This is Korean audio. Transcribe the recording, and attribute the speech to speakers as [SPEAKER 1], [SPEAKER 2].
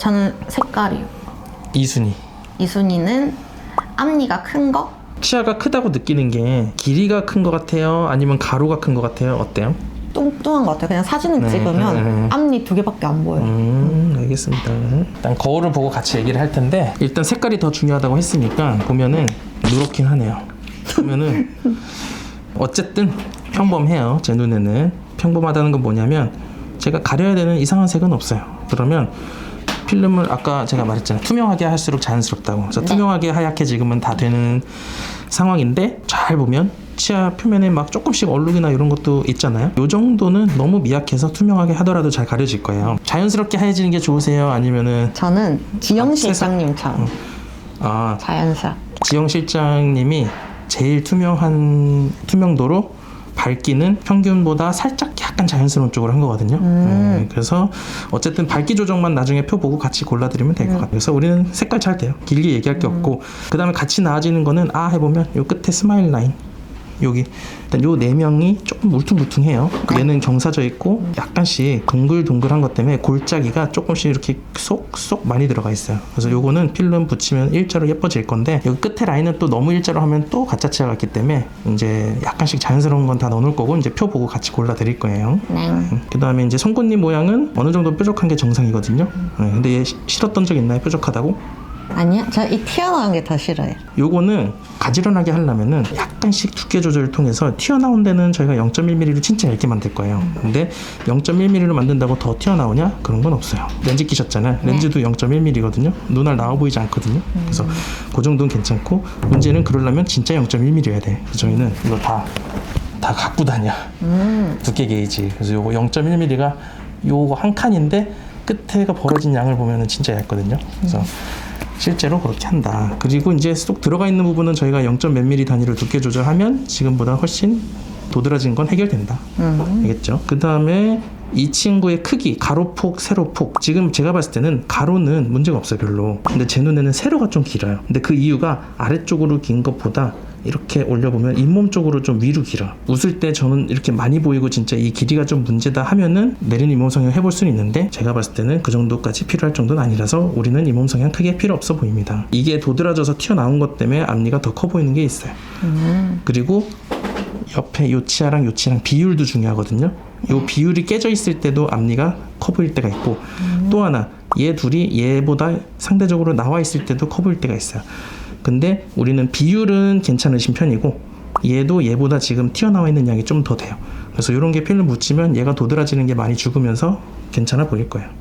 [SPEAKER 1] 저는 색깔이요.
[SPEAKER 2] 이순이
[SPEAKER 1] 이순이는 앞니가 큰 거?
[SPEAKER 2] 치아가 크다고 느끼는 게 길이가 큰 것 같아요? 아니면 가로가 큰 것 같아요? 어때요?
[SPEAKER 1] 뚱뚱한 것 같아요. 그냥 사진을
[SPEAKER 2] 네,
[SPEAKER 1] 찍으면
[SPEAKER 2] 네, 네.
[SPEAKER 1] 앞니 두 개밖에 안 보여요.
[SPEAKER 2] 음 알겠습니다 일단 거울을 보고 같이 얘기를 할 텐데 일단 색깔이 더 중요하다고 했으니까 보면은 누렇긴 하네요 보면은 어쨌든 평범해요 제 눈에는 평범하다는 건 뭐냐면 제가 가려야 되는 이상한 색은 없어요 그러면 필름을 아까 제가 말했잖아요. 투명하게 할수록 자연스럽다고. 그래서
[SPEAKER 1] 네.
[SPEAKER 2] 투명하게 하얗게 지금은 다 되는 상황인데 잘 보면 치아 표면에 막 조금씩 얼룩이나 이런 것도 있잖아요. 이 정도는 너무 미약해서 투명하게 하더라도 잘 가려질 거예요. 자연스럽게 하얘지는 게 좋으세요? 아니면은
[SPEAKER 1] 저는 지영
[SPEAKER 2] 아,
[SPEAKER 1] 실장님처럼
[SPEAKER 2] 아.
[SPEAKER 1] 자연스럽.
[SPEAKER 2] 지영 실장님이 제일 투명한 투명도로 밝기는 평균보다 살짝 약간 자연스러운 쪽으로 한 거거든요.
[SPEAKER 1] 음.
[SPEAKER 2] 네, 그래서 어쨌든 밝기 조정만 나중에 표 보고 같이 골라드리면 될 것 같아요. 그래서 우리는 색깔 잘 돼요. 길게 얘기할 게 없고 그 다음에 같이 나아지는 거는 아 해보면 요 끝에 스마일 라인 여기 일단 요 네 명이 조금 울퉁불퉁해요. 얘는 경사져 있고 약간씩 동글동글한 것 때문에 골짜기가 조금씩 이렇게 쏙쏙 많이 들어가 있어요. 그래서 요거는 필름 붙이면 일자로 예뻐질 건데 여기 끝에 라인은 또 너무 일자로 하면 또 가짜 치아 같기 때문에 이제 약간씩 자연스러운 건 다 넣어놓을 거고 이제 표 보고 같이 골라 드릴 거예요.
[SPEAKER 1] 네.
[SPEAKER 2] 그 다음에 이제 송곳니 모양은 어느 정도 뾰족한 게 정상이거든요. 네, 근데 얘 시- 싫었던 적 있나요? 뾰족하다고?
[SPEAKER 1] 아니요, 저 이 튀어나온 게 더 싫어요.
[SPEAKER 2] 요거는 가지런하게 하려면은 약간씩 두께 조절을 통해서 튀어나온 데는 저희가 0.1mm로 진짜 얇게 만들 거예요. 근데 0.1mm로 만든다고 더 튀어나오냐? 그런 건 없어요. 렌즈 끼셨잖아요. 렌즈도 0.1mm거든요. 눈알 나와 보이지 않거든요. 그래서 그 정도는 괜찮고 문제는 그러려면 진짜 0.1mm여야 돼. 그래서 저희는 이거 다 다 갖고 다녀. 두께 게이지. 그래서 요거 0.1mm가 요거 한 칸인데 끝에가 벌어진 양을 보면은 진짜 얇거든요. 그래서 실제로 그렇게 한다. 그리고 이제 쏙 들어가 있는 부분은 저희가 0. 몇 미리 단위로 두께 조절하면 지금보다 훨씬 도드라진 건 해결된다. 알겠죠? 그 다음에 이 친구의 크기, 가로폭, 세로폭. 지금 제가 봤을 때는 가로는 문제가 없어요, 별로. 근데 제 눈에는 세로가 좀 길어요. 근데 그 이유가 아래쪽으로 긴 것보다 이렇게 올려보면 잇몸 쪽으로 좀 위로 길어. 웃을 때 저는 이렇게 많이 보이고 진짜 이 길이가 좀 문제다 하면은 내린 잇몸 성형 해볼 수는 있는데 제가 봤을 때는 그 정도까지 필요할 정도는 아니라서 우리는 잇몸 성형 크게 필요 없어 보입니다. 이게 도드라져서 튀어나온 것 때문에 앞니가 더 커 보이는 게 있어요. 그리고 옆에 요 치아랑 요 치아랑 비율도 중요하거든요. 요 비율이 깨져 있을 때도 앞니가 커 보일 때가 있고 또 하나 얘 둘이 얘보다 상대적으로 나와 있을 때도 커 보일 때가 있어요. 근데 우리는 비율은 괜찮으신 편이고 얘도 얘보다 지금 튀어나와 있는 양이 좀 더 돼요. 그래서 이런 게 필름 붙이면 얘가 도드라지는 게 많이 죽으면서 괜찮아 보일 거예요.